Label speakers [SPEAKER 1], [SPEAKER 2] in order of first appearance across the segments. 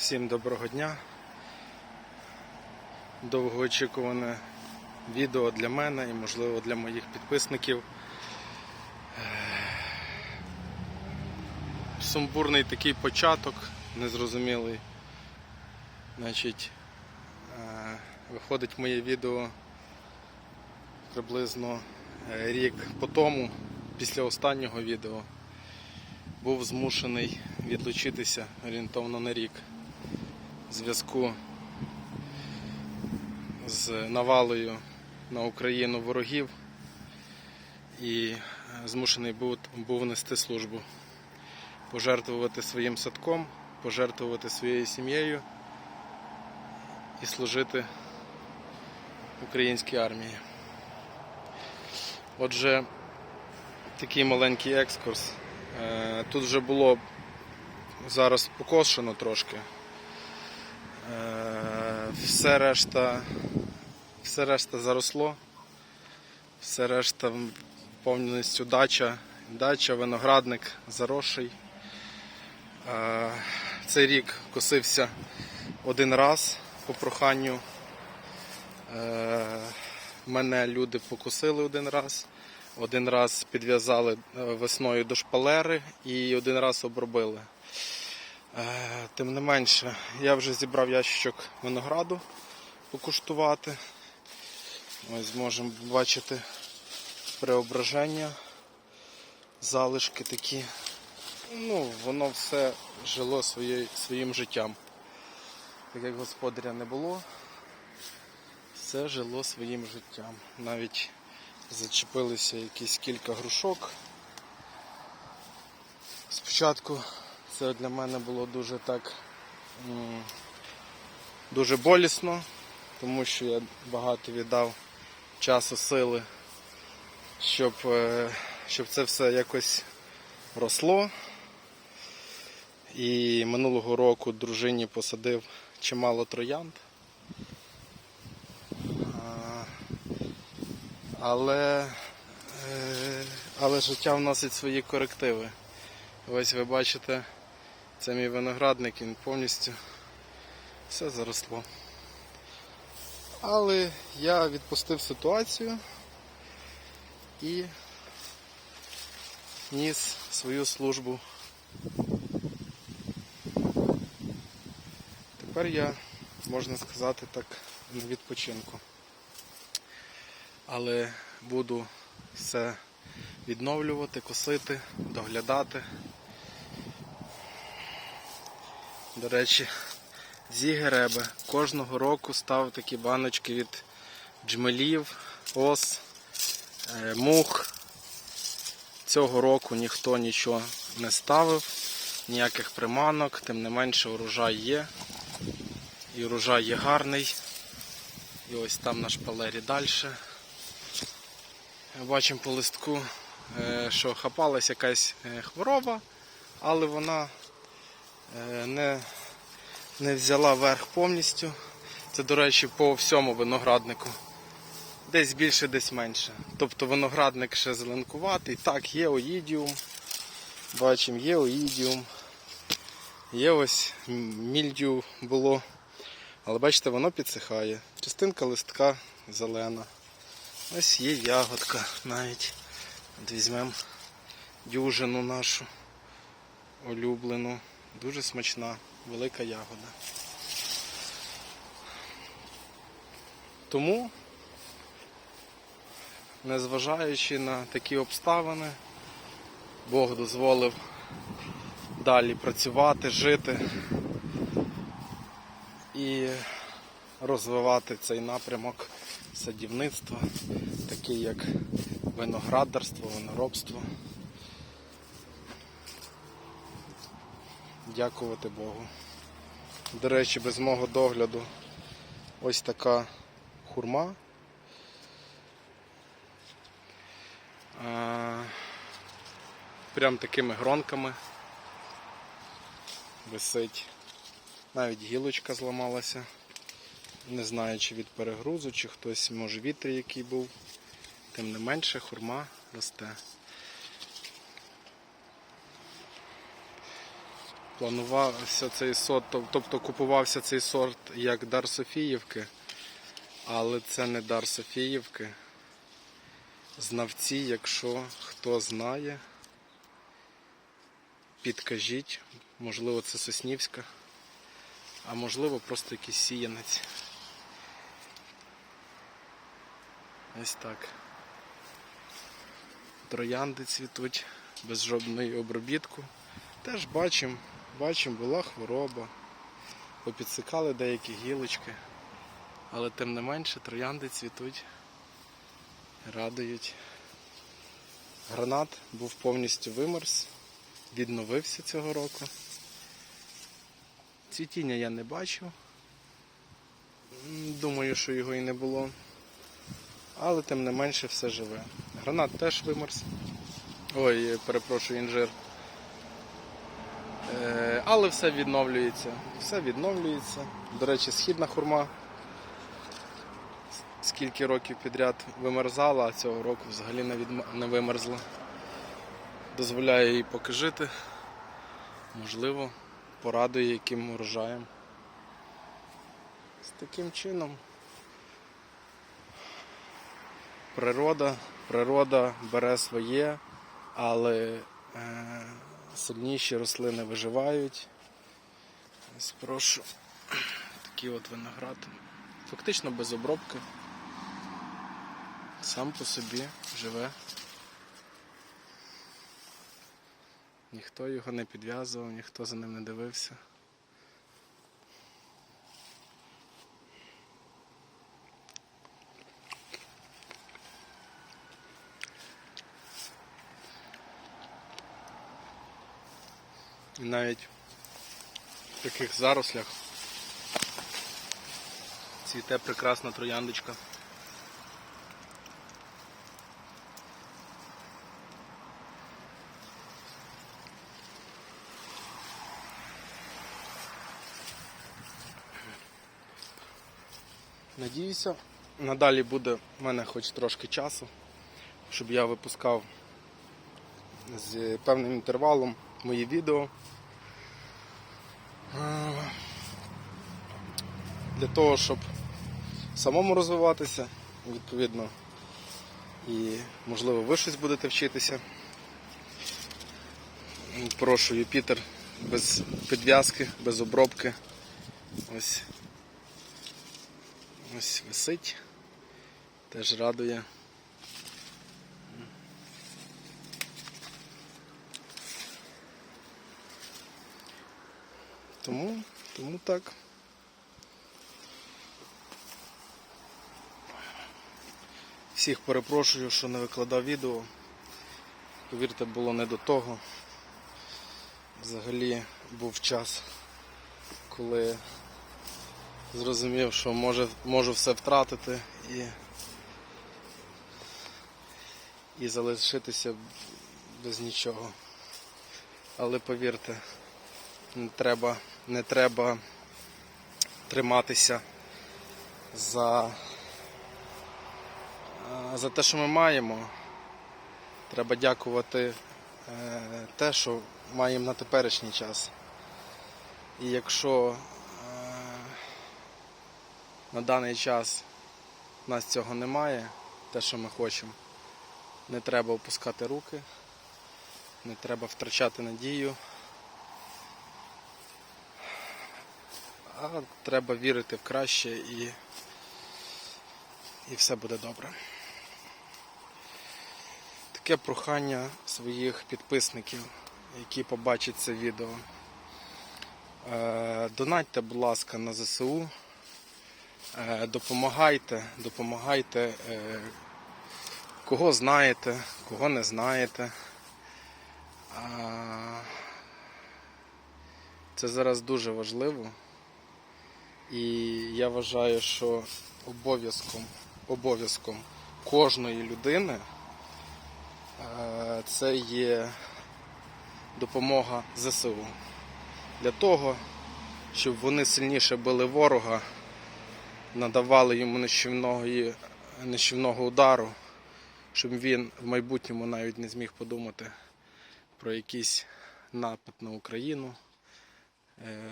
[SPEAKER 1] Всім доброго дня. Довгоочікуване відео для мене і, можливо, для моїх підписників. Сумбурний такий початок, незрозумілий. Значить, е, виходить моє відео приблизно е, рік по тому, після останнього відео був змушений відлучитися орієнтовно на рік зв'язку з навалою на Україну ворогів і змушений був, був нести службу, пожертвувати своїм садком, пожертвувати своєю сім'єю і служити українській армії. Отже, такий маленький екскурс. Е, Тут вже було зараз покошено трошки. Е, Все решта, все решта заросло, все решта повністю дача, дача, виноградник заросший. Е, Цей рік косився один раз по проханню. Е, Мене люди покосили один раз. Один раз підв'язали весною до шпалери і один раз обробили. Е, Тим не менше, я вже зібрав ящичок винограду покуштувати. Ось можемо бачити преображення, залишки такі. Ну, воно все жило своє, своїм життям. Так як господаря не було, все жило своїм життям. Навіть зачепилися якісь кілька грушок. Спочатку це для мене було дуже так дуже болісно, тому що я багато віддав часу, сили, щоб, е, щоб це все якось росло. І минулого року дружині посадив чимало троянд. Але, е, але життя вносить свої корективи. Ось ви бачите, це мій виноградник, він повністю все заросло. Але я відпустив ситуацію і ніс свою службу. Тепер я, можна сказати так, на відпочинку. Але буду все відновлювати, косити, доглядати. До речі, зігеребе кожного року став такі баночки від джмелів, ос, е, мух. Цього року ніхто нічого не ставив, ніяких приманок, тим не менше урожай є. І урожай є гарний. І ось там на шпалері далі. Бачимо по листку, е, що хапалась якась е, хвороба, але вона не, не взяла верх повністю. Це, до речі, по всьому винограднику. Десь більше, десь менше. Тобто виноградник ще зеленкуватий. Так, є оїдіум. Бачимо, є оїдіум. Є ось мільдю було. Але бачите, воно підсихає. Частинка листка зелена. Ось є ягодка навіть. От візьмемо дюжину нашу улюблену. Дуже смачна, велика ягода. Тому, незважаючи на такі обставини, Бог дозволив далі працювати, жити і розвивати цей напрямок садівництва, такий як виноградарство, виноробство. Дякувати Богу. До речі, без мого догляду ось така хурма. Прям такими гронками висить. Навіть гілочка зламалася. Не знаю, чи від перегрузу, чи хтось, може вітер який був. Тим не менше хурма росте. Планувався цей сорт, тобто купувався цей сорт як дар Софіївки, але це не дар Софіївки. Знавці, якщо хто знає, підкажіть, можливо, це Соснівська, а можливо просто якийсь сіянець. Ось так. Троянди цвітуть без жодної обробітку. Теж бачимо, бачимо, була хвороба. Попідсикали деякі гілочки. Але тим не менше троянди цвітуть, радують. Гранат був повністю вимерз, відновився цього року. Цвітіння я не бачив. Думаю, що його і не було. Але тим не менше все живе. Гранат теж вимерз. Ой, перепрошую, інжир. Е, але все відновлюється. Все відновлюється. До речі, східна хурма скільки років підряд вимерзала, а цього року взагалі не, відм- не вимерзла. Дозволяє їй поки жити. Можливо, порадує яким урожаєм. З таким чином. Природа, природа бере своє, але е, сильніші рослини виживають. Ось прошу. Такий от виноград. Фактично без обробки. Сам по собі живе. Ніхто його не підв'язував, ніхто за ним не дивився. І навіть в таких зарослях цвіте прекрасна трояндочка. Надіюся, надалі буде в мене хоч трошки часу, щоб я випускав з певним інтервалом мої відео. Е, Для того, щоб самому розвиватися, відповідно, і можливо ви щось будете вчитися. Прошу Юпітер без підв'язки, без обробки. Ось Ось висить, теж радує. Тому, тому так. Всіх перепрошую, що не викладав відео. Повірте, було не до того. Взагалі був час, коли зрозумів, що може, можу все втратити і, і залишитися без нічого. Але повірте, не треба, не треба триматися за, за те, що ми маємо. Треба дякувати е, те, що маємо на теперішній час. І якщо е, на даний час в нас цього немає, те, що ми хочемо. Не треба опускати руки, не треба втрачати надію. А треба вірити в краще і, і все буде добре. Таке прохання своїх підписників, які побачать це відео. Е, Донатьте, будь ласка, на ЗСУ. Е, Допомагайте, допомагайте, е, кого знаєте, кого не знаєте. Це зараз дуже важливо. І я вважаю, що обов'язком, обов'язком кожної людини е, це є допомога ЗСУ. Для того, щоб вони сильніше били ворога надавали йому нищівного, удару, щоб він в майбутньому навіть не зміг подумати про якийсь напад на Україну е,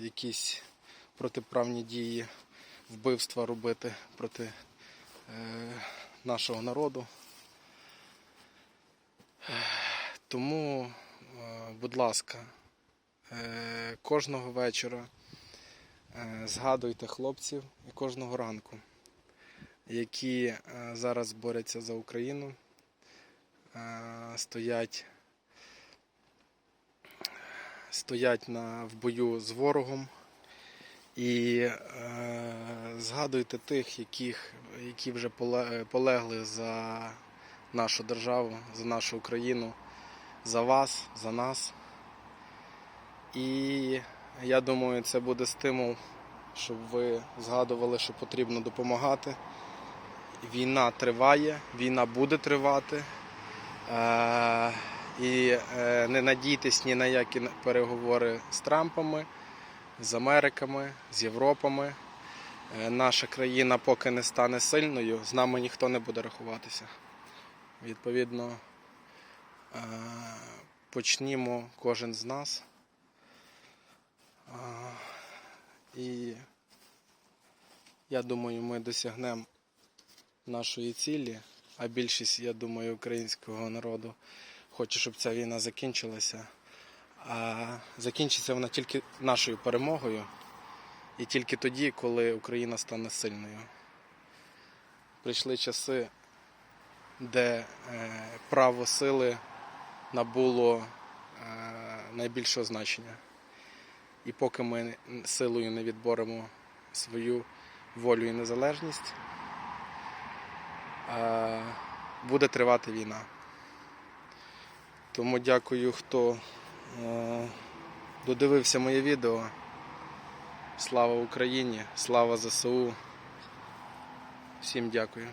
[SPEAKER 1] якісь протиправні дії, вбивства робити проти е, нашого народу. Тому, е, будь ласка, е, кожного вечора згадуйте хлопців і кожного ранку, які зараз борються за Україну, стоять, стоять на, в бою з ворогом. І е, згадуйте тих, яких, які вже полегли за нашу державу, за нашу Україну, за вас, за нас. І я думаю, це буде стимул, щоб ви згадували, що потрібно допомагати. Війна триває, війна буде тривати. Е, і е, не надійтесь ні на які переговори з Трампами, з Америками, з Європами. Е, Наша країна поки не стане сильною, з нами ніхто не буде рахуватися. Відповідно, е, почнімо кожен з нас. Е, І я думаю, ми досягнемо нашої цілі, а більшість, я думаю, українського народу хоче, щоб ця війна закінчилася. А закінчиться вона тільки нашою перемогою і тільки тоді, коли Україна стане сильною. Прийшли часи, де е, право сили набуло е, найбільшого значення. І поки ми силою не відборемо свою волю і незалежність, е, буде тривати війна. Тому дякую, хто додивився моє відео. Слава Україні, слава ЗСУ. Всім дякую.